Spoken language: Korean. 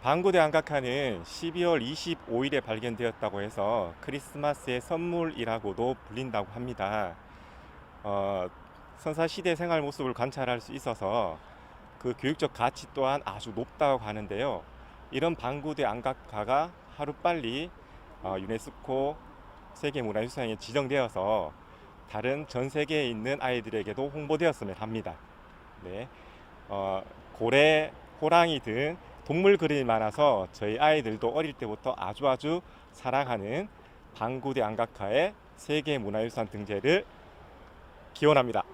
방구대 안각화는 12월 25일에 발견되었다고 해서 크리스마스의 선물이라고도 불린다고 합니다. 어, 선사 시대 생활 모습을 관찰할 수 있어서 그 교육적 가치 또한 아주 높다고 하는데요. 이런 방구대 안각화가 하루빨리 어, 유네스코 세계문화유산에 지정되어서 다른 전 세계에 있는 아이들에게도 홍보되었으면 합니다. 네, 어, 고래, 호랑이 등 동물 그림이 많아서 저희 아이들도 어릴 때부터 아주 아주 사랑하는 방구대 안각화의 세계문화유산 등재를 기원합니다.